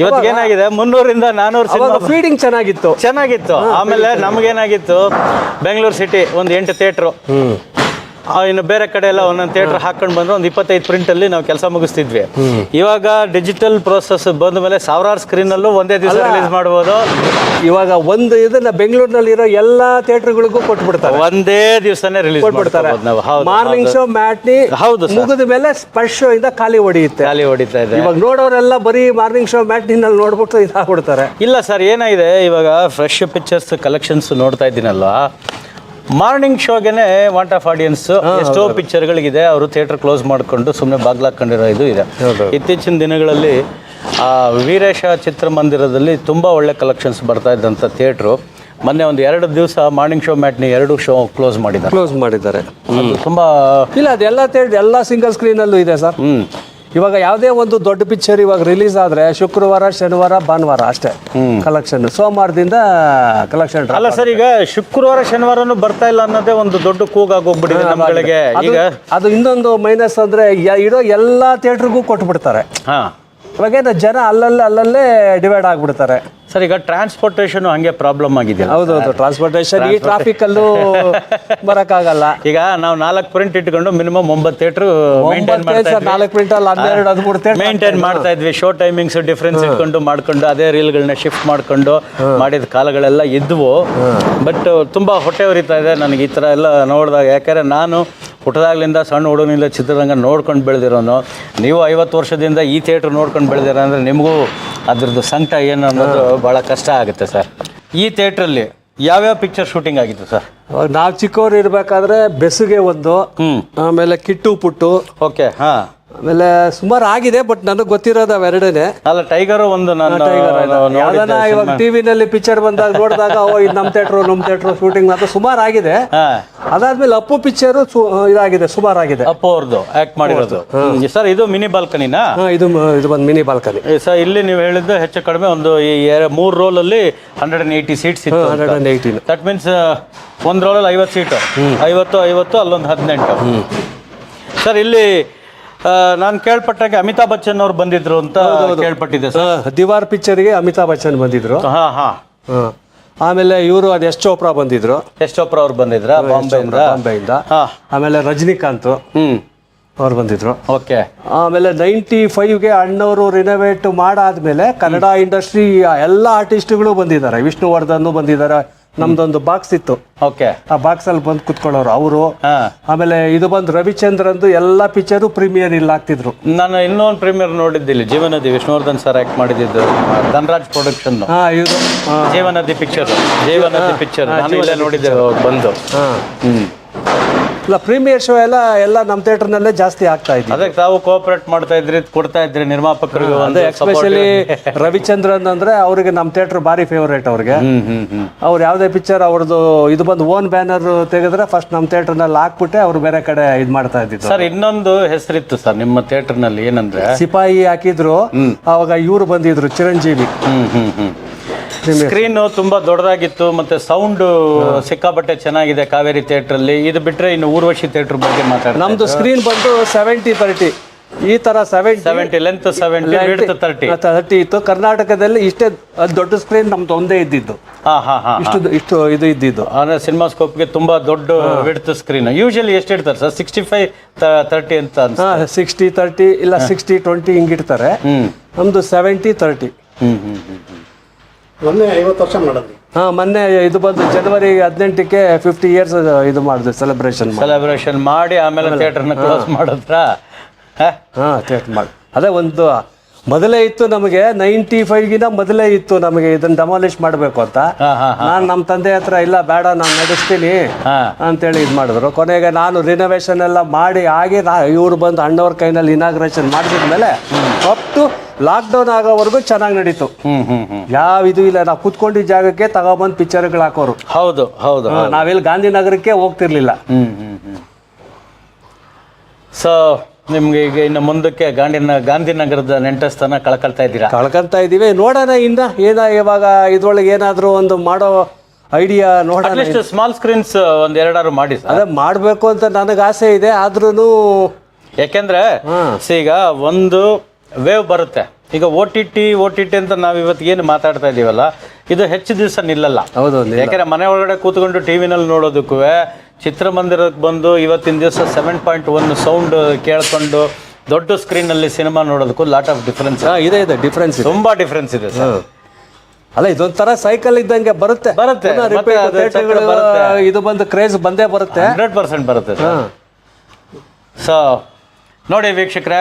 ಇವತ್ತು ಏನಾಗಿದೆ ಮುನ್ನೂರಿಂದ ನಾನೂರು ಸಿನಿಮಾ ಫೀಡಿಂಗ್ ಚೆನ್ನಾಗಿತ್ತು. ಚೆನ್ನಾಗಿತ್ತು. ಆಮೇಲೆ ನಮಗೇನಾಗಿತ್ತು? ಬೆಂಗಳೂರು ಸಿಟಿ ಒಂದು ಎಂಟು ಥಿಯೇಟ್ರು ಇನ್ನು ಬೇರೆ ಕಡೆ ಎಲ್ಲ ಒಂದೊಂದು ಥಿಯೇಟರ್ ಹಾಕೊಂಡು ಬಂದ್ರೆ ಒಂದು ಇಪ್ಪತ್ತೈದು ಪ್ರಿಂಟಲ್ಲಿ ನಾವು ಕೆಲಸ ಮುಗಿಸ್ತಿದ್ವಿ. ಇವಾಗ ಡಿಜಿಟಲ್ ಪ್ರೋಸೆಸ್ ಬಂದ ಮೇಲೆ ಸಾವಿರಾರು ಸ್ಕ್ರೀನಲ್ಲೂ ಒಂದೇ ದಿವಸ ರಿಲೀಸ್ ಮಾಡ್ಬೋದು. ಇವಾಗ ಒಂದು ಇದನ್ನ ಬೆಂಗಳೂರಿನಲ್ಲಿರೋ ಎಲ್ಲಾ ಥಿಯೇಟರ್ಗಳಿಗೂ ಕೊಟ್ಬಿಡ್ತಾರೆ. ಒಂದೇ ದಿವಸನೇ ರಿಲೀಸ್ ಮಾಡ್ಬಿಡ್ತಾರೆ ಹೌದು ಮಾರ್ನಿಂಗ್ ಶೋ ಮ್ಯಾಟ್ನಿ ಹೌದು. ಮುಗಿದ ಮೇಲೆ ಸ್ಪರ್ಶ ಶೋ ಇಂದ ಖಾಲಿ ಹೊಡೆಯುತ್ತೆ. ಖಾಲಿ ಹೊಡಿತಾ ಇದೆ. ಇವಾಗ ನೋಡೋರೆಲ್ಲ ಬರೀ ಮಾರ್ನಿಂಗ್ ಶೋ ಮ್ಯಾಟ್ನಿನಲ್ಲಿ ನೋಡ್ಬಿಟ್ಟು ಇದಾಗ್ಬಿಡ್ತಾರೆ. ಇಲ್ಲ ಸರ್ ಏನಾಗಿದೆ? ಇವಾಗ ಫ್ರೆಶ್ ಪಿಕ್ಚರ್ಸ್ ಕಲೆಕ್ಷನ್ಸ್ ನೋಡ್ತಾ ಇದ್ದೀನಲ್ಲ ಮಾರ್ನಿಂಗ್ ಶೋಗೆನೆ ವಾಂಟ್ ಆಫ್ ಆಡಿಯನ್ಸ್ ಎಷ್ಟೋ ಪಿಕ್ಚರ್ಗಳಿಗಿದೆ ಅವರು ಥಿಯೇಟರ್ ಕ್ಲೋಸ್ ಮಾಡಿಕೊಂಡು ಸುಮ್ಮನೆ ಬಾಗ್ಲಾಕೊಂಡಿರೋ ಇದು ಇದೆ. ಇತ್ತೀಚಿನ ದಿನಗಳಲ್ಲಿ ಆ ವೀರೇಶ ಚಿತ್ರಮಂದಿರದಲ್ಲಿ ತುಂಬ ಒಳ್ಳೆ ಕಲೆಕ್ಷನ್ಸ್ ಬರ್ತಾ ಇದ್ದಂಥ ಥಿಯೇಟ್ರು ಮೊನ್ನೆ ಒಂದು ಎರಡು ದಿವಸ ಮಾರ್ನಿಂಗ್ ಶೋ ಮ್ಯಾಟ್ನಿ ಎರಡು ಶೋ ಕ್ಲೋಸ್ ಮಾಡಿದ್ದಾರೆ. ಕ್ಲೋಸ್ ಮಾಡಿದ್ದಾರೆ. ತುಂಬ ಇಲ್ಲ ಅದೆಲ್ಲ ಥಿಯೇಟರ್ ಎಲ್ಲ ಸಿಂಗಲ್ ಸ್ಕ್ರೀನಲ್ಲೂ ಇದೆ ಸರ್. ಹ್ಮ್. ಇವಾಗ ಯಾವುದೇ ಒಂದು ದೊಡ್ಡ ಪಿಕ್ಚರ್ ಇವಾಗ ರಿಲೀಸ್ ಆದ್ರೆ ಶುಕ್ರವಾರ ಶನಿವಾರ ಭಾನುವಾರ ಅಷ್ಟೇ ಕಲೆಕ್ಷನ್ ಸೋಮವಾರದಿಂದ ಕಲೆಕ್ಷನ್ ಅಲ್ಲ ಸರ್ ಈಗ ಶುಕ್ರವಾರ ಶನಿವಾರನು ಬರ್ತಾ ಇಲ್ಲ ಅನ್ನೋದೇ ಒಂದು ದೊಡ್ಡ ಕೂಗಾಗೋಗ್ಬಿಟ್ಟಿದೆ ನಮ್ಮಗಳಿಗೆ ಈಗ. ಅದು ಇನ್ನೊಂದು ಮೈನಸ್ ಅಂದ್ರೆ ಇರೋ ಎಲ್ಲಾ ಥಿಯೇಟರ್ಗೂ ಕೊಟ್ಬಿಡ್ತಾರೆ. ಹಾ. ಇವಾಗೇನು ಜನ ಅಲ್ಲಲ್ಲೇ ಅಲ್ಲಲ್ಲೇ ಡಿವೈಡ್ ಆಗ್ಬಿಡ್ತಾರೆ. ಸರ್ ಈಗ ಟ್ರಾನ್ಸ್ಪೋರ್ಟೇಷನ್ ಹಂಗೆ ಪ್ರಾಬ್ಲಮ್ ಆಗಿದೆಯಲ್ಲ ಹೌದೌದು ಟ್ರಾನ್ಸ್ಪೋರ್ಟೇಷನ್ ಈ ಟ್ರಾಫಿಕ್ ಅಲ್ಲೂ ಬರಕ್ಕಾಗಲ್ಲ. ಈಗ ನಾವು ನಾಲ್ಕು ಪ್ರಿಂಟ್ ಇಟ್ಕೊಂಡು ಮಿನಿಮಮ್ ಒಂಬತ್ತು ಥಿಯೇಟ್ರ್ ಮೇಂಟೈನ್ ಮಾಡ್ತಾ ನಾಲ್ಕು ಪ್ರಿಂಟ್ ಅಲ್ಲಿ ಹನ್ನೆರಡು ಹದಿಮೂರು ಥಿಯೇಟರ್ ಮೇಂಟೈನ್ ಮಾಡ್ತಾ ಇದ್ವಿ. ಶೋ ಟೈಮಿಂಗ್ಸ್ ಡಿಫ್ರೆನ್ಸ್ ಇಟ್ಕೊಂಡು ಮಾಡ್ಕೊಂಡು ಅದೇ ರೀಲ್ಗಳನ್ನ ಶಿಫ್ಟ್ ಮಾಡ್ಕೊಂಡು ಮಾಡಿದ ಕಾಲಗಳೆಲ್ಲ ಇದ್ವು. ಬಟ್ ತುಂಬಾ ಹೊಟ್ಟೆ ಉರಿತಾ ಇದೆ ನನಗೆ ಈ ಥರ ಎಲ್ಲ ನೋಡಿದಾಗ. ಯಾಕಂದ್ರೆ ನಾನು ಹುಟ್ಟದಾಗ್ಲಿಂದ ಸಣ್ಣ ಹುಡುಗನಿಂದ ಚಿತ್ರರಂಗ ನೋಡ್ಕೊಂಡು ಬೆಳೆದಿರೋನು. ನೀವು ಐವತ್ತು ವರ್ಷದಿಂದ ಈ ಥಿಯೇಟ್ರ್ ನೋಡ್ಕೊಂಡು ಬೆಳೆದಿರ ಅಂದರೆ ನಿಮಗೂ ಅದ್ರದ್ದು ಸಂಕಟ ಏನು ಅನ್ನೋದು ಭಾಳ ಕಷ್ಟ ಆಗುತ್ತೆ ಸರ್. ಈ ಥಿಯೇಟ್ರಲ್ಲಿ ಯಾವ್ಯಾವ ಪಿಕ್ಚರ್ ಶೂಟಿಂಗ್ ಆಗಿತ್ತು ಸರ್? ನಾವು ಚಿಕ್ಕವ್ರು ಇರಬೇಕಾದ್ರೆ ಬೆಸುಗೆ ಒಂದು ಹ್ಞೂ ಆಮೇಲೆ ಕಿಟ್ಟು ಪುಟ್ಟು. ಓಕೆ ಹಾಂ. ಆಮೇಲೆ ಸುಮಾರು ಆಗಿದೆ ಬಟ್ ನನಗೆ ಗೊತ್ತಿರೋದು ಅವೆರಡನೇ ಅಲ್ಲ ಟೈಗರ್ ಒಂದು ನಾನು ಯಾವ್ದಾನ ಇವಾಗ ಟಿವಿನಲ್ಲಿ ಪಿಕ್ಚರ್ ಬಂದಾಗ ನೋಡಿದಾಗ ಓ ಇದು ನಮ್ಮ ಥಿಯೇಟ್ರು ನಮ್ಮ ಥಿಯೇಟ್ರು ಶೂಟಿಂಗ್ ಅಂತ ಸುಮಾರು ಆಗಿದೆ. ಅದಾದ್ಮೇಲೆ ಅಪ್ಪು ಪಿಕ್ಚರ್ ಇದಾಗಿದೆ ಸುಮಾರು ಆಗಿದೆ. ಅಪ್ಪು ಅವ್ರದ್ದು ಆಕ್ಟ್ ಮಾಡಿರೋದು. ಸರ್ ಇದು ಮಿನಿ ಬಾಲ್ಕನಿನಾ? ಇದು ಇದು ಒಂದು ಮಿನಿ ಬಾಲ್ಕನಿ. ಸರ್ ಇಲ್ಲಿ ನೀವು ಹೇಳಿದ್ದು ಹೆಚ್ಚು ಕಡಿಮೆ ಒಂದು ಈ ರೋಲ್ ಮೂರು ರೋಲಲ್ಲಿ ಹಂಡ್ರೆಡ್ ಅಂಡ್ ಏಯ್ಟಿ ಸೀಟ್ಸ್ ಇತ್ತು hundred and eighteen that means ಒಂದು ರೋಲಲ್ಲಿ ಐವತ್ತು ಸೀಟು ಐವತ್ತು ಐವತ್ತು ಅಲ್ಲೊಂದು ಹದಿನೆಂಟು. ಸರ್ ಇಲ್ಲಿ ನಾನು ಕೇಳ್ಪಟ್ಟಾಗೆ ಅಮಿತಾಬ್ ಬಚ್ಚನ್ ಅವ್ರು ಬಂದಿದ್ರು ಅಂತ ಕೇಳ್ಪಟ್ಟಿದ್ದೆ ಸರ್. ದಿವಾರ್ ಪಿಕ್ಚರ್ಗೆ ಅಮಿತಾಬ್ ಬಚ್ಚನ್ ಬಂದಿದ್ರು. ಹಾ ಹಾ. ಆಮೇಲೆ ಇವರು ಅದು ಎಸ್ ಚೋಪ್ರಾ ಬಂದಿದ್ರು. ಎಸ್ ಚೋಪ್ರಾ ಅವ್ರು ಬಂದಿದ್ರ? ಬಾಂಬೆಯಿಂದ? ಬಾಂಬೆಯಿಂದ. ಹಾ. ಆಮೇಲೆ ರಜನಿಕಾಂತ್ ಹ್ಮ್. ಅವ್ರು ಬಂದಿದ್ರು. ಓಕೆ. ಆಮೇಲೆ ನೈಂಟಿ ಫೈವ್ಗೆ ಅಣ್ಣವರು ರಿನೋವೇಟ್ ಮಾಡಾದ್ಮೇಲೆ ಕನ್ನಡ ಇಂಡಸ್ಟ್ರಿ ಎಲ್ಲ ಆರ್ಟಿಸ್ಟ್ಗಳು ಬಂದಿದ್ದಾರೆ. ವಿಷ್ಣುವರ್ಧನ್ ಬಂದಿದ್ದಾರೆ. ನಮ್ದೊಂದು ಬಾಕ್ಸ್ ಇತ್ತು. ಓಕೆ ಆ ಬಾಕ್ಸ್ ಅಲ್ಲಿ ಬಂದು ಕುತ್ಕೊಳ್ಳೋರು ಅವರು. ಆಮೇಲೆ ಇದು ಬಂದು ರವಿಚಂದ್ರಂದು ಎಲ್ಲಾ ಪಿಕ್ಚರ್ ಪ್ರೀಮಿಯರ್ ಇಲ್ಲಿ ಹಾಕ್ತಿದ್ರು ನಾನು ಇನ್ನೊಂದು ಪ್ರೀಮಿಯರ್ ನೋಡಿದ್ದಿಲ್ಲ ಜೀವನದಿ ವಿಷ್ಣುವರ್ಧನ್ ಸರ್ ಆಕ್ಟ್ ಮಾಡಿದ್ದು ಧನರಾಜ್ ಪ್ರೊಡಕ್ಷನ್ ಇದು ಜೀವನದಿ ಪಿಕ್ಚರ್ ಜೀವನದಿ ಪಿಕ್ಚರ್ ನಾನು ಇಲ್ಲೇ ನೋಡಿದ್ದೆ ಬಂದು. ಹ್ಮ್. ಇಲ್ಲ ಪ್ರೀಮಿಯರ್ ಶೋ ಎಲ್ಲ ಎಲ್ಲ ನಮ್ಮ ಥಿಯೇಟರ್ನಲ್ಲೇ ಜಾಸ್ತಿ ಆಗ್ತಾ ಇದ್ದೀವಿ. ಅದಕ್ಕೆ ತಾವು ಕೋಪರೇಟ್ ಮಾಡ್ತಾ ಇದ್ರಿ ಕೊಡ್ತಾ ಇದ್ರಿ ನಿರ್ಮಾಪಕರಿಗೆ ಒಂದು ಎಸ್ಪೆಷಲಿ ರವಿಚಂದ್ರನ್ ಅಂದ್ರೆ ಅವ್ರಿಗೆ ನಮ್ಮ ಥಿಯೇಟರ್ ಭಾರಿ ಫೇವರೇಟ್ ಅವ್ರಿಗೆ. ಅವ್ರು ಯಾವುದೇ ಪಿಕ್ಚರ್ ಅವ್ರದ್ದು ಇದು ಬಂದು ಓನ್ ಬ್ಯಾನರ್ ತೆಗೆದ್ರೆ ಫಸ್ಟ್ ನಮ್ಮ ಥಿಯೇಟರ್ನಲ್ಲಿ ಹಾಕ್ಬಿಟ್ಟೆ ಅವ್ರು ಬೇರೆ ಕಡೆ ಇದು ಮಾಡ್ತಾ ಇದ್ದಿದ್ದು. ಸರ್ ಇನ್ನೊಂದು ಹೆಸರಿತ್ತು ಸರ್ ನಿಮ್ಮ ಥಿಯೇಟರ್ನಲ್ಲಿ ಏನಂದ್ರೆ? ಸಿಪಾಯಿ ಹಾಕಿದ್ರು. ಅವಾಗ ಇವ್ರು ಬಂದಿದ್ರು ಚಿರಂಜೀವಿ. ಹ್ಮ್ ಹ್ಮ್ ಹ್ಮ್. ಸ್ಕ್ರೀನ್ ತುಂಬಾ ದೊಡ್ಡದಾಗಿತ್ತು ಮತ್ತೆ ಸೌಂಡ್ ಸಿಕ್ಕಾಪಟ್ಟೆ ಚೆನ್ನಾಗಿದೆ ಕಾವೇರಿ ಥಿಯೇಟರ್ ಅಲ್ಲಿ ಇದು ಬಿಟ್ರೆ ಇನ್ನು ಊರ್ವಶಿ ಥಿಯೇಟರ್ ಬಗ್ಗೆ ಮಾತಾಡ್ತಾರೆ ನಮ್ದು ಸ್ಕ್ರೀನ್ ಬಂದು ಸೆವೆಂಟಿ ತರ್ಟಿ ಈ ತರ seventy seventy length seventy thirty thirty ಇತ್ತು. ಕರ್ನಾಟಕದಲ್ಲಿ ಇಷ್ಟೇ ದೊಡ್ಡ ಸ್ಕ್ರೀನ್ ನಮ್ದು ಒಂದೇ ಇದ್ದಿದ್ದು. ಹಾ ಹಾ ಹಾ ಇಷ್ಟು ಇಷ್ಟು ಇದು ಇದ್ದಿದ್ದು. ಅಂದ್ರೆ ಸಿನಿಮಾಸ್ಕೋಪ್ಗೆ ತುಂಬಾ ದೊಡ್ಡ ವಿಡ್ತ್ ಸ್ಕ್ರೀನ್ ಯೂಶಲಿ ಎಷ್ಟು ಇಡ್ತಾರೆ ಸರ್? ಸಿಕ್ಸ್ಟಿ ಫೈವ್ ತರ್ಟಿ ಅಂತ ಸಿಕ್ಸ್ಟಿ ತರ್ಟಿ ಇಲ್ಲ ಸಿಕ್ಸ್ಟಿ ಟ್ವೆಂಟಿ ಹಿಂಗಿಡ್ತಾರೆ ನಮ್ದು ಸೆವೆಂಟಿ ತರ್ಟಿ ಹ್ಮ್ ಹ್ಮ್ ಹ್ಮ್. ಮೊನ್ನೆ ಐವತ್ತು ವರ್ಷ ಮಾಡಿದ್ವಿ ಹಾ ಮೊನ್ನೆ ಇದು ಬಂದು ಜನವರಿ ಹದಿನೆಂಟಕ್ಕೆ ಫಿಫ್ಟಿ ಇಯರ್ಸ್ ಇದು ಮಾಡಿದ್ವಿ ಸೆಲೆಬ್ರೇಷನ್ ಸೆಲೆಬ್ರೇಷನ್ ಮಾಡಿ ಆಮೇಲೆ ಥಿಯೇಟರ್ನ ಕ್ಲೋಸ್ ಮಾಡಿದ್ರ? ಹಾ? ಥಿಯೇಟರ್ ಮಾಡಿ. ಅದೇ ಒಂದು ಮೊದಲೇ ಇತ್ತು ನಮಗೆ ನೈಂಟಿ ಫೈವ್ಗಿನ ಮೊದಲೇ ಇತ್ತು ನಮಗೆ ಇದನ್ನ ಡೆಮಾಲಿಷ್ ಮಾಡಬೇಕು ಅಂತ. ಹಾ ಹಾ ನಾನು ನಮ್ಮ ತಂದೆ ಹತ್ರ ಇಲ್ಲ ಬೇಡ ನಾನು ನಡೆಸ್ತೀನಿ ಅಂತೇಳಿ ಇದು ಮಾಡಿದ್ರು. ಕೊನೆಗೆ ನಾನು ರಿನೋವೇಷನ್ ಎಲ್ಲ ಮಾಡಿ ಆಗಿ ನಾ ಇವ್ರು ಬಂದು ಅಣ್ಣವ್ರ ಕೈನಲ್ಲಿ ಇನಾಗ್ರೇಷನ್ ಮಾಡಿದ್ಮೇಲೆ ಅಪ್ ಟು ಲಾಕ್ಡೌನ್ ಆಗೋವರೆಗೂ ಚೆನ್ನಾಗಿ ನಡೀತು. ಯಾವ ಇದು ಇಲ್ಲ ನಾವು ಕುತ್ಕೊಂಡಿದ್ದ ಜಾಗಕ್ಕೆ ತಗೊಬಂದು ಪಿಕ್ಚರ್ಗಳು ಹಾಕೋರು. ಹೌದು ಹೌದು ನಾವೆಲ್ಲಿ ಗಾಂಧಿನಗರಕ್ಕೆ ಹೋಗ್ತಿರ್ಲಿಲ್ಲ. ಸೊ ನಿಮ್ಗೆ ಈಗ ಇನ್ನು ಮುಂದಕ್ಕೆ ಗಾಂಧಿನ ಗಾಂಧಿನಗರದ ನೆಂಟಸ್ಥಾನ ಕಳ್ಕೊಳ್ತಾ ಇದ್ದೀರಾ? ಕಳ್ಕೊಳ್ತಾ ಇದೀವಿ ನೋಡೋಣ ಇನ್ನ ಏನ ಇವಾಗ ಇದ್ರೊಳಗೆ ಏನಾದರೂ ಒಂದು ಮಾಡೋ ಐಡಿಯಾ ನೋಡೋಣ ಅಟ್ಲೀಸ್ಟ್ ಸ್ಮಾಲ್ ಸ್ಕ್ರೀನ್ಸ್ ಒಂದ್ ಎರಡಾರು ಮಾಡಿ ಅದೇ ಮಾಡಬೇಕು ಅಂತ ನನಗೆ ಆಸೆ ಇದೆ ಆದ್ರೂ ಯಾಕೆಂದ್ರೆ. ಈಗ ಒಂದು ವೇವ್ ಬರುತ್ತೆ. ಈಗ O T T O T T ಅಂತ ನಾವು ಇವತ್ತು ಏನು ಮಾತಾಡ್ತಾ ಇದೀವಲ್ಲ ಇದು ಹೆಚ್ಚು ದಿವಸ ನಿಲ್ಲಲ್ಲ. ಹೌದು ಯಾಕಂದ್ರೆ ಮನೆ ಒಳಗಡೆ ಕೂತ್ಕೊಂಡು ಟಿವಿನಲ್ಲಿ ನೋಡೋದಕ್ಕೂ ಚಿತ್ರಮಂದಿರಕ್ಕೆ ಬಂದು ಇವತ್ತಿನ ದಿವಸ ಸೆವೆನ್ ಪಾಯಿಂಟ್ ಒನ್ ಸೌಂಡ್ ಕೇಳ್ಕೊಂಡು ದೊಡ್ಡ ಸ್ಕ್ರೀನಲ್ಲಿ ಸಿನಿಮಾ ನೋಡೋದಕ್ಕೂ ಲಾಟ್ ಆಫ್ ಡಿಫ್ರೆನ್ಸ್ ಇದೆ ಇದೆ ಡಿಫ್ರೆನ್ಸ್ ತುಂಬಾ ಡಿಫ್ರೆನ್ಸ್ ಇದೆ ಸರ್. ಅಲ್ಲ ಇದೊಂಥರ ಸೈಕಲ್ ಇದ್ದಂಗೆ ಬರುತ್ತೆ. ಬರುತ್ತೆ. ಇದು ಬಂದು ಕ್ರೇಜ್ ಬಂದೇ ಬರುತ್ತೆ. ಹಂಡ್ರೆಡ್ ಪರ್ಸೆಂಟ್ ಬರುತ್ತೆ. ಸೊ ನೋಡಿ ವೀಕ್ಷಕರೇ,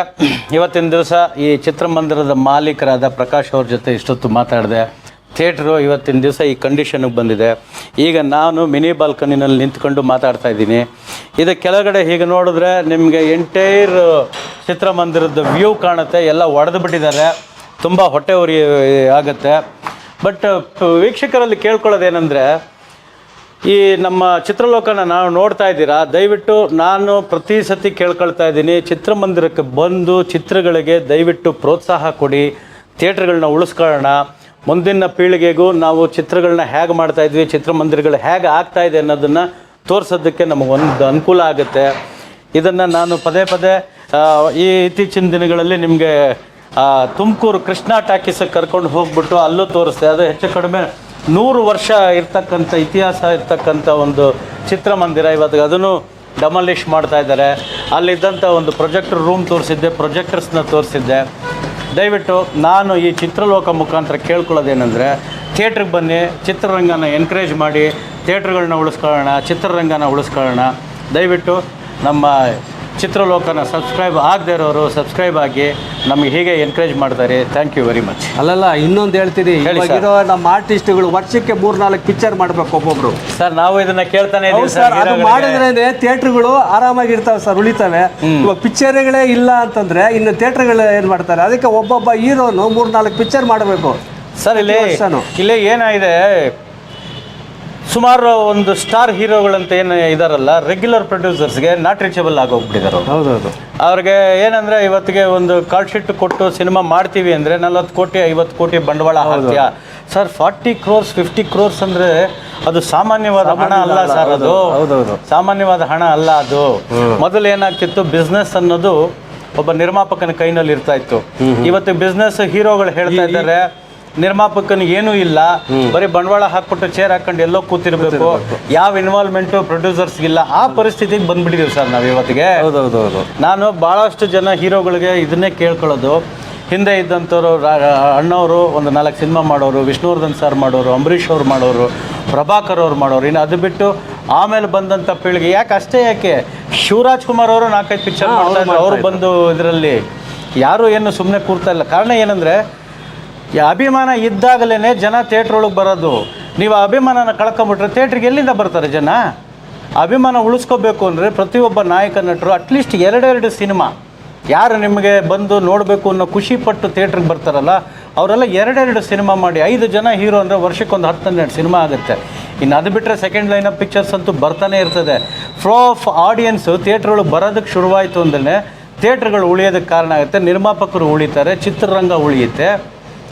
ಇವತ್ತಿನ ದಿವಸ ಈ ಚಿತ್ರಮಂದಿರದ ಮಾಲೀಕರಾದ ಪ್ರಕಾಶ್ ಅವ್ರ ಜೊತೆ ಇಷ್ಟೊತ್ತು ಮಾತಾಡಿದೆ. ಥಿಯೇಟ್ರು ಇವತ್ತಿನ ದಿವಸ ಈ ಕಂಡೀಷನ್ಗೆ ಬಂದಿದೆ. ಈಗ ನಾನು ಮಿನಿ ಬಾಲ್ಕನಿನಲ್ಲಿ ನಿಂತ್ಕೊಂಡು ಮಾತಾಡ್ತಾ ಇದ್ದೀನಿ. ಇದು ಕೆಳಗಡೆ ಹೀಗೆ ನೋಡಿದ್ರೆ ನಿಮಗೆ ಎಂಟೈರ್ ಚಿತ್ರಮಂದಿರದ ವ್ಯೂ ಕಾಣುತ್ತೆ. ಎಲ್ಲ ಒಡೆದು ಬಿಟ್ಟಿದ್ದಾರೆ. ತುಂಬ ಹೊಟ್ಟೆ ಉರಿ ಆಗುತ್ತೆ. ಬಟ್ ವೀಕ್ಷಕರಲ್ಲಿ ಕೇಳ್ಕೊಳ್ಳೋದೇನೆಂದರೆ ಈ ನಮ್ಮ ಚಿತ್ರಲೋಕನ ನಾವು ನೋಡ್ತಾ ಇದ್ದೀರಾ? ದಯವಿಟ್ಟು ನಾನು ಪ್ರತಿ ಸತಿ ಕೇಳ್ಕೊಳ್ತಾ ಇದ್ದೀನಿ. ಚಿತ್ರಮಂದಿರಕ್ಕೆ ಬಂದು ಚಿತ್ರಗಳಿಗೆ ದಯವಿಟ್ಟು ಪ್ರೋತ್ಸಾಹ ಕೊಡಿ. ಥಿಯೇಟ್ರ್ಗಳನ್ನ ಉಳಿಸ್ಕೊಳ್ಳೋಣ. ಮುಂದಿನ ಪೀಳಿಗೆಗೂ ನಾವು ಚಿತ್ರಗಳನ್ನ ಹೇಗೆ ಮಾಡ್ತಾ ಇದ್ವಿ, ಚಿತ್ರಮಂದಿರಗಳು ಹೇಗೆ ಆಗ್ತಾ ಇದೆ ಅನ್ನೋದನ್ನು ತೋರಿಸೋದಕ್ಕೆ ನಮಗೊಂದು ಅನುಕೂಲ ಆಗುತ್ತೆ. ಇದನ್ನು ನಾನು ಪದೇ ಪದೇ ಈ ಇತ್ತೀಚಿನ ದಿನಗಳಲ್ಲಿ ನಿಮಗೆ ತುಮಕೂರು ಕೃಷ್ಣ ಟಾಕೀಸಿಗೆ ಕರ್ಕೊಂಡು ಹೋಗ್ಬಿಟ್ಟು ಅಲ್ಲೂ ತೋರಿಸ್ತೆ ಅದು ಹೆಚ್ಚು ಕಡಿಮೆ ನೂರು ವರ್ಷ ಇರ್ತಕ್ಕಂಥ ಇತಿಹಾಸ ಇರ್ತಕ್ಕಂಥ ಒಂದು ಚಿತ್ರಮಂದಿರ. ಇವತ್ತು ಅದನ್ನು ಡಮಲಿಷ್ ಮಾಡ್ತಾ ಇದ್ದಾರೆ. ಅಲ್ಲಿದ್ದಂಥ ಒಂದು ಪ್ರೊಜೆಕ್ಟರ್ ರೂಮ್ ತೋರಿಸಿದ್ದೆ ಪ್ರೊಜೆಕ್ಟರ್ಸ್ನ ತೋರಿಸಿದ್ದೆ. ದಯವಿಟ್ಟು ನಾನು ಈ ಚಿತ್ರಲೋಕ ಮುಖಾಂತರ ಕೇಳ್ಕೊಳ್ಳೋದೇನೆಂದರೆ ಥಿಯೇಟ್ರಿಗೆ ಬನ್ನಿ, ಚಿತ್ರರಂಗನ ಎನ್ಕರೇಜ್ ಮಾಡಿ ಥಿಯೇಟ್ರ್ಗಳನ್ನ ಉಳಿಸ್ಕೊಳ್ಳೋಣ, ಚಿತ್ರರಂಗನ ಉಳಿಸ್ಕೊಳ್ಳೋಣ. ದಯವಿಟ್ಟು ನಮ್ಮ ಚಿತ್ರಲೋಕನ ಸಬ್ಸ್ಕ್ರೈಬ್ ಆಗದೇ ಇರೋರು ಸಬ್ಸ್ಕ್ರೈಬ್ ಆಗಿ ನಮಗೆ ಹೀಗೆ ಎನ್ಕರೇಜ್ ಮಾಡ್ತಾರೆ. ಥ್ಯಾಂಕ್ ಯು ವೆರಿ ಮಚ್ ಅಲ್ಲಲ್ಲ ಇನ್ನೊಂದು ಹೇಳ್ತೀನಿ. ಹೇಳಿ ಸರ್. ಇರೋ ನಮ್ಮ ಆರ್ಟಿಸ್ಟ್ಗಳು ವರ್ಷಕ್ಕೆ ಮೂರು ನಾಲ್ಕು ಪಿಕ್ಚರ್ ಮಾಡ್ಬೇಕು ಒಬ್ಬೊಬ್ರು. ಸರ್ ನಾವು ಇದನ್ನ ಕೇಳ್ತಾನೆ ಹೌದು ಇದೀವಿ ಸರ್ ಅದು ಹೀರೋಗಳಿಗೆ. ಮಾಡಿದ್ರೆ ಥಿಯೇಟ್ರ್ಗಳು ಆರಾಮಾಗಿ ಇರ್ತಾವೆ ಸರ್ ಉಳಿತಾವೆ ಇವಾಗ ಪಿಕ್ಚರ್ಗಳೇ ಇಲ್ಲ ಅಂತಂದ್ರೆ ಇನ್ನು ಥಿಯೇಟ್ರ್ಗಳು ಏನ್ ಮಾಡ್ತಾರೆ? ಅದಕ್ಕೆ ಒಬ್ಬೊಬ್ಬ ಹೀರೋನು ಮೂರ್ ನಾಲ್ಕು ಪಿಕ್ಚರ್ ಮಾಡಬೇಕು ಸರ್ ಇಲ್ಲಿ ವರ್ಷನೂ. ಇಲ್ಲಿ ಏನಾಗಿದೆ? ಸುಮಾರು ಒಂದು ಸ್ಟಾರ್ ಹೀರೋಗಳಂತ ಏನು ಇದಾರಲ್ಲ ರೆಗ್ಯುಲರ್ ಪ್ರೊಡ್ಯೂಸರ್ಸ್ಗೆ ನಾಟ್ ರೀಚಬಲ್ ಆಗೋಗ್ಬಿಟ್ಟಿದ್ದಾರೆ ಅವ್ರು. ಹೌದೌದು. ಅವ್ರಿಗೆ ಏನಂದ್ರೆ ಇವತ್ತಿಗೆ ಒಂದು ಕಾಲ್ ಶೀಟ್ ಕೊಟ್ಟು ಸಿನಿಮಾ ಮಾಡ್ತೀವಿ ಅಂದ್ರೆ ನಲ್ವತ್ತು ಕೋಟಿ ಐವತ್ತು ಕೋಟಿ ಬಂಡವಾಳ ಹಾಕ್ತೀಯಾ? Sir forty crores fifty crores ಅಂದ್ರೆ ಅದು ಸಾಮಾನ್ಯವಾದ ಹಣ ಅಲ್ಲ ಸರ್ ಅದು. ಹೌದೌದು. ಸಾಮಾನ್ಯವಾದ ಹಣ ಅಲ್ಲ ಅದು. ಮೊದಲು ಏನಾಗ್ತಿತ್ತು ಬಿಸ್ನೆಸ್ ಅನ್ನೋದು ಒಬ್ಬ ನಿರ್ಮಾಪಕನ ಕೈನಲ್ಲಿ ಇರ್ತಾ ಇತ್ತು ಇವತ್ತು ಬಿಸ್ನೆಸ್ ಹೀರೋಗಳು ಹೇಳ್ತಾ ಇದ್ದಾರೆ. ನಿರ್ಮಾಪಕನಿಗೆ ಏನೂ ಇಲ್ಲ. ಬರೀ ಬಂಡವಾಳ ಹಾಕ್ಬಿಟ್ಟು ಚೇರ್ ಹಾಕೊಂಡು ಎಲ್ಲೋ ಕೂತಿರ್ಬೇಕು. ಯಾವ ಇನ್ವಾಲ್ವ್ಮೆಂಟ್ ಪ್ರೊಡ್ಯೂಸರ್ಸ್ ಇಲ್ಲ. ಆ ಪರಿಸ್ಥಿತಿಗೆ ಬಂದ್ಬಿಟ್ಟಿದೀವಿ ಸರ್ ನಾವು ಇವತ್ತಿಗೆ. ಹೌದು ನಾನು ಭಾಳಷ್ಟು ಜನ ಹೀರೋಗಳಿಗೆ ಇದನ್ನೇ ಕೇಳ್ಕೊಳ್ಳೋದು. ಹಿಂದೆ ಇದ್ದಂಥವ್ರು ಅಣ್ಣವರು ಒಂದು ನಾಲ್ಕು ಸಿನಿಮಾ ಮಾಡೋರು ವಿಷ್ಣುವರ್ಧನ್ ಸರ್ ಮಾಡೋರು ಅಂಬರೀಷ್ ಅವ್ರು ಮಾಡೋರು ಪ್ರಭಾಕರ್ ಅವ್ರು ಮಾಡೋರು. ಇನ್ನು ಅದು ಬಿಟ್ಟು ಆಮೇಲೆ ಬಂದಂಥ ಪೀಳಿಗೆ ಯಾಕೆ ಅಷ್ಟೇ ಯಾಕೆ? ಶಿವರಾಜ್ ಕುಮಾರ್ ಅವರು ನಾಲ್ಕೈದು ಪಿಕ್ಚರ್ ಮಾಡ್ತಾರೆ ಅವರು ಬಂದು ಇದರಲ್ಲಿ ಯಾರು ಏನು ಸುಮ್ಮನೆ ಕೂರ್ತಾ ಇಲ್ಲ. ಕಾರಣ ಏನಂದರೆ ಈ ಅಭಿಮಾನ ಇದ್ದಾಗಲೇ ಜನ ಥಿಯೇಟ್ರ್ ಒಳಗೆ ಬರೋದು. ನೀವು ಅಭಿಮಾನನ ಕಳ್ಕೊಂಬಿಟ್ರೆ ಥಿಯೇಟ್ರಿಗೆ ಎಲ್ಲಿಂದ ಬರ್ತಾರೆ ಜನ? ಅಭಿಮಾನ ಉಳಿಸ್ಕೋಬೇಕು ಅಂದರೆ ಪ್ರತಿಯೊಬ್ಬ ನಾಯಕ, ನಟರು ಅಟ್ಲೀಸ್ಟ್ ಎರಡೆರಡು ಸಿನಿಮಾ ಯಾರು ನಿಮಗೆ ಬಂದು ನೋಡಬೇಕು ಅನ್ನೋ ಖುಷಿ ಪಟ್ಟು ಥಿಯೇಟ್ರಿಗೆ ಬರ್ತಾರಲ್ಲ, ಅವರೆಲ್ಲ ಎರಡೆರಡು ಸಿನಿಮಾ ಮಾಡಿ ಐದು ಜನ ಹೀರೋ ಅಂದರೆ ವರ್ಷಕ್ಕೊಂದು ಹತ್ತು ಹನ್ನೆರಡು ಸಿನಿಮಾ ಆಗುತ್ತೆ. ಇನ್ನು ಅದು ಬಿಟ್ಟರೆ ಸೆಕೆಂಡ್ ಲೈನ್ ಆಫ್ ಪಿಕ್ಚರ್ಸ್ ಅಂತೂ ಬರ್ತಾನೆ ಇರ್ತದೆ. ಫ್ಲೋ ಆಫ್ ಆಡಿಯನ್ಸು ಥಿಯೇಟ್ರ್ಗಳು ಬರೋದಕ್ಕೆ ಶುರುವಾಯಿತು ಅಂದ್ರೆ ಥಿಯೇಟ್ರ್ಗಳು ಉಳಿಯೋದಕ್ಕೆ ಕಾರಣ ಆಗುತ್ತೆ. ನಿರ್ಮಾಪಕರು ಉಳಿತಾರೆ, ಚಿತ್ರರಂಗ ಉಳಿಯುತ್ತೆ.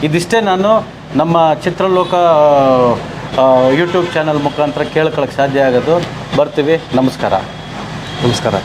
ಇದಿಷ್ಟೇ ನಾನು ನಮ್ಮ ಚಿತ್ರಲೋಕ ಯೂಟ್ಯೂಬ್ ಚಾನಲ್ ಮುಖಾಂತರ ಕೇಳ್ಕೊಳಕ್ಕೆ ಸಾಧ್ಯ ಆಗೋದು. ಬರ್ತೀವಿ. ನಮಸ್ಕಾರ. ನಮಸ್ಕಾರ.